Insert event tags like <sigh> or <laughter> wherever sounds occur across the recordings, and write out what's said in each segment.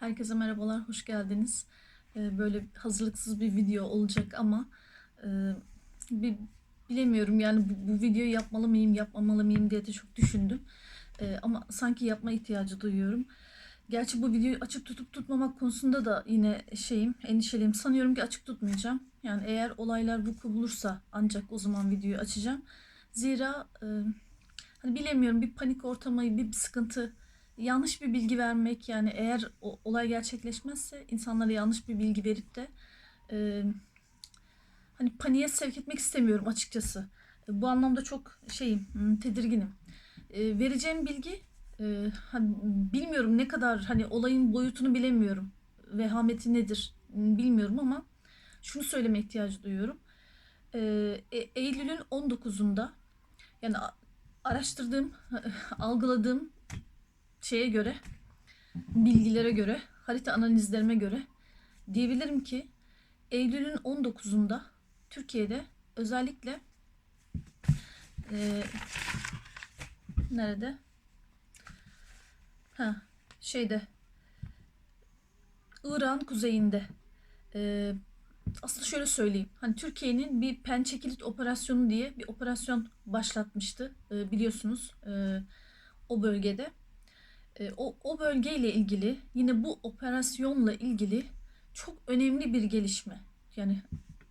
Herkese merhabalar, hoş geldiniz. Ee, Böyle hazırlıksız bir video olacak ama e, bir bilemiyorum yani bu, bu videoyu yapmalı mıyım, yapmamalı mıyım diye de çok düşündüm. Ee, Ama sanki yapma ihtiyacı duyuyorum. Gerçi bu videoyu açık tutup tutmamak konusunda da yine şeyim, endişeliyim. Sanıyorum ki açık tutmayacağım. Yani eğer olaylar vuku bulursa ancak o zaman videoyu açacağım. Zira e, hani bilemiyorum bir panik ortamı, bir sıkıntı yanlış bir bilgi vermek yani eğer o, olay gerçekleşmezse insanlara yanlış bir bilgi verip de e, hani paniğe sevk etmek istemiyorum açıkçası. E, bu anlamda çok şeyim, hmm, tedirginim. E, vereceğim bilgi e, hani bilmiyorum ne kadar hani olayın boyutunu bilemiyorum. Vehameti nedir hmm, bilmiyorum ama şunu söyleme ihtiyacı duyuyorum. E, E- Eylül'ün 19'unda yani araştırdığım, <laughs> algıladığım şeye göre, bilgilere göre, harita analizlerime göre diyebilirim ki Eylül'ün 19'unda Türkiye'de özellikle eee, nerede? Ha, şeyde İran kuzeyinde eee, aslında şöyle söyleyeyim. Hani Türkiye'nin bir pençe kilit operasyonu diye bir operasyon başlatmıştı. Eee, biliyorsunuz eee, o bölgede. E, o, o bölgeyle ilgili yine bu operasyonla ilgili çok önemli bir gelişme yani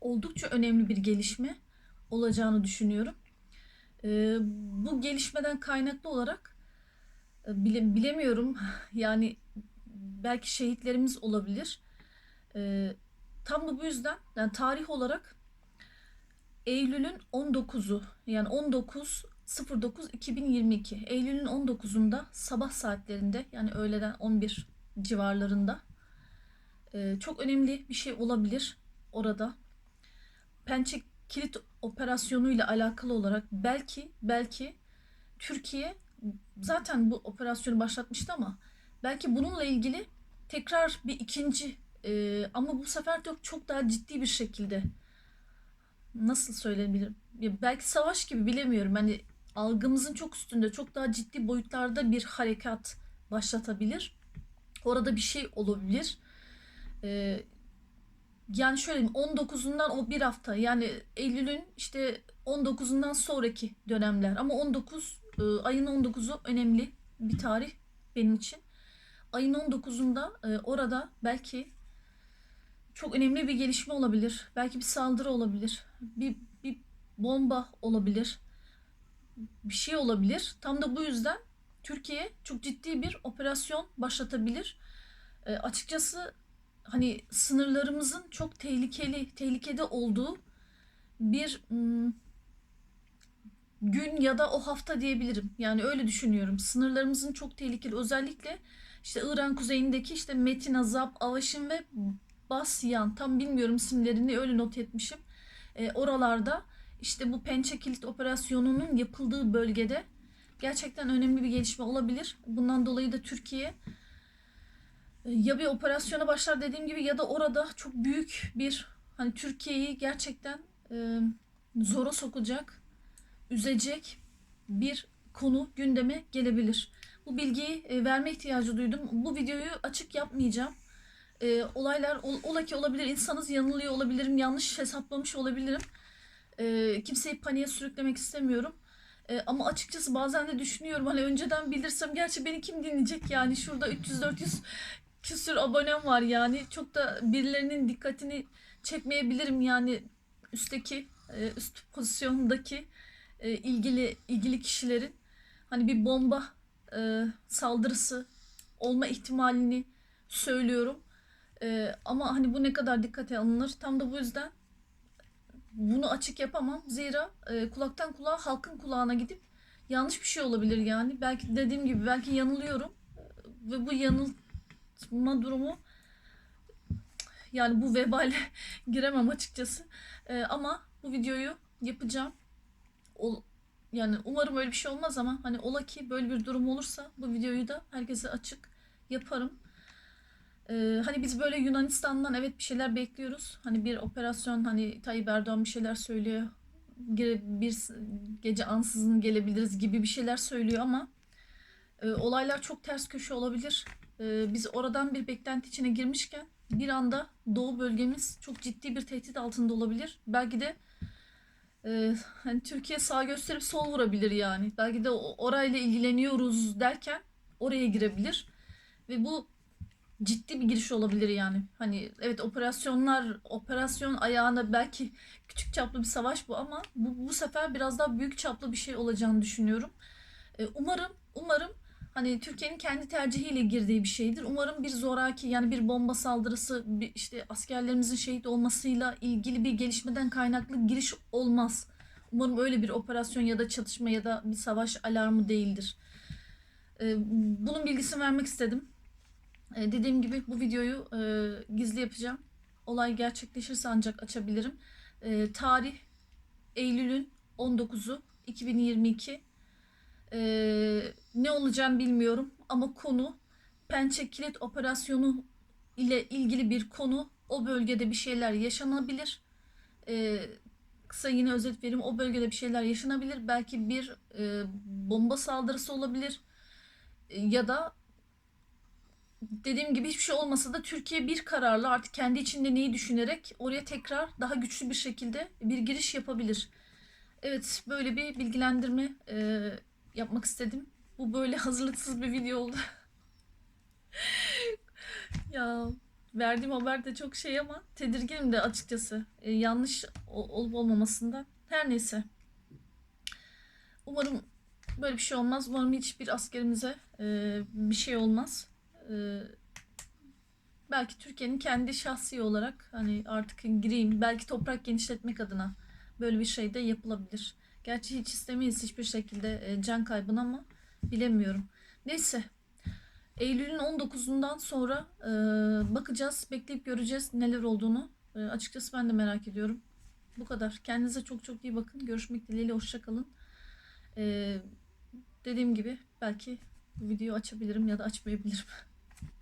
oldukça önemli bir gelişme olacağını düşünüyorum. E, bu gelişmeden kaynaklı olarak e, bile, bilemiyorum <laughs> yani belki şehitlerimiz olabilir. E, tam da bu yüzden yani tarih olarak Eylül'ün 19'u yani 19 09 2022 Eylül'ün 19'unda sabah saatlerinde yani öğleden 11 civarlarında e, çok önemli bir şey olabilir orada. Pençe kilit operasyonuyla alakalı olarak belki belki Türkiye zaten bu operasyonu başlatmıştı ama belki bununla ilgili tekrar bir ikinci e, ama bu sefer de çok daha ciddi bir şekilde nasıl söylenebilirim? Ya belki savaş gibi bilemiyorum. Hani algımızın çok üstünde, çok daha ciddi boyutlarda bir harekat başlatabilir. Orada bir şey olabilir. Ee, yani şöyle diyeyim, 19'undan o bir hafta yani Eylül'ün işte 19'undan sonraki dönemler ama 19 e, ayın 19'u önemli bir tarih benim için. Ayın 19'unda e, orada belki çok önemli bir gelişme olabilir. Belki bir saldırı olabilir. Bir, bir bomba olabilir. Bir şey olabilir. Tam da bu yüzden Türkiye çok ciddi bir operasyon başlatabilir. E, açıkçası hani sınırlarımızın çok tehlikeli, tehlikede olduğu bir mm, gün ya da o hafta diyebilirim. Yani öyle düşünüyorum. Sınırlarımızın çok tehlikeli. Özellikle işte İran kuzeyindeki işte Metin Azap, Avaşin ve Basyan tam bilmiyorum isimlerini öyle not etmişim. E, oralarda işte bu pençe kilit operasyonunun yapıldığı bölgede gerçekten önemli bir gelişme olabilir. Bundan dolayı da Türkiye e, ya bir operasyona başlar dediğim gibi ya da orada çok büyük bir hani Türkiye'yi gerçekten e, zora sokacak, üzecek bir konu gündeme gelebilir. Bu bilgiyi e, verme ihtiyacı duydum. Bu videoyu açık yapmayacağım e, olaylar ol, ola ki olabilir. İnsanız yanılıyor olabilirim. Yanlış hesaplamış olabilirim. E, kimseyi paniğe sürüklemek istemiyorum. E, ama açıkçası bazen de düşünüyorum hani önceden bilirsem gerçi beni kim dinleyecek yani şurada 300-400 küsür abonem var yani çok da birilerinin dikkatini çekmeyebilirim yani üstteki e, üst pozisyondaki e, ilgili ilgili kişilerin hani bir bomba e, saldırısı olma ihtimalini söylüyorum. Ama hani bu ne kadar dikkate alınır? Tam da bu yüzden bunu açık yapamam. Zira e, kulaktan kulağa halkın kulağına gidip yanlış bir şey olabilir yani. Belki dediğim gibi belki yanılıyorum. Ee, Ve bu yanılma durumu yani bu vebale <laughs> giremem açıkçası. Ee, ama bu videoyu yapacağım. Ol, yani umarım öyle bir şey olmaz ama hani ola ki böyle bir durum olursa bu videoyu da herkese açık yaparım. Ee, hani biz böyle Yunanistan'dan evet bir şeyler bekliyoruz. Hani bir operasyon hani Tayyip Erdoğan bir şeyler söylüyor. Bir gece ansızın gelebiliriz gibi bir şeyler söylüyor ama e, olaylar çok ters köşe olabilir. e, biz oradan bir beklenti içine girmişken bir anda Doğu bölgemiz çok ciddi bir tehdit altında olabilir. Belki de e, hani Türkiye sağ gösterip sol vurabilir yani. Belki de orayla ilgileniyoruz derken oraya girebilir. Ve bu ciddi bir giriş olabilir yani. Hani evet operasyonlar, operasyon ayağına belki küçük çaplı bir savaş bu ama bu, bu sefer biraz daha büyük çaplı bir şey olacağını düşünüyorum. E, umarım, umarım hani Türkiye'nin kendi tercihiyle girdiği bir şeydir. Umarım bir zoraki yani bir bomba saldırısı, bir işte askerlerimizin şehit olmasıyla ilgili bir gelişmeden kaynaklı giriş olmaz. Umarım öyle bir operasyon ya da çatışma ya da bir savaş alarmı değildir. E, bunun bilgisini vermek istedim. E, dediğim gibi bu videoyu e, gizli yapacağım. Olay gerçekleşirse ancak açabilirim. E, tarih Eylül'ün 19'u 2022. E, ne olacağını bilmiyorum ama konu Pençe Kilit Operasyonu ile ilgili bir konu. O bölgede bir şeyler yaşanabilir. E, kısa yine özet vereyim. O bölgede bir şeyler yaşanabilir. Belki bir e, bomba saldırısı olabilir. E, ya da dediğim gibi hiçbir şey olmasa da Türkiye bir kararla artık kendi içinde neyi düşünerek oraya tekrar daha güçlü bir şekilde bir giriş yapabilir. Evet böyle bir bilgilendirme e, yapmak istedim. Bu böyle <laughs> hazırlıksız bir video oldu. <laughs> ya verdiğim haber de çok şey ama tedirginim de açıkçası. E, yanlış ol- olup olmamasından. Her neyse. Umarım böyle bir şey olmaz. Umarım hiçbir askerimize e, bir şey olmaz. Ee, belki Türkiye'nin kendi şahsi olarak hani artık gireyim belki toprak genişletmek adına böyle bir şey de yapılabilir. Gerçi hiç istemeyiz hiçbir şekilde e, can kaybını ama bilemiyorum. Neyse. Eylül'ün 19'undan sonra e, bakacağız, bekleyip göreceğiz neler olduğunu. E, açıkçası ben de merak ediyorum. Bu kadar. Kendinize çok çok iyi bakın. Görüşmek dileğiyle. Hoşçakalın. E, dediğim gibi belki bu videoyu açabilirim ya da açmayabilirim. <laughs>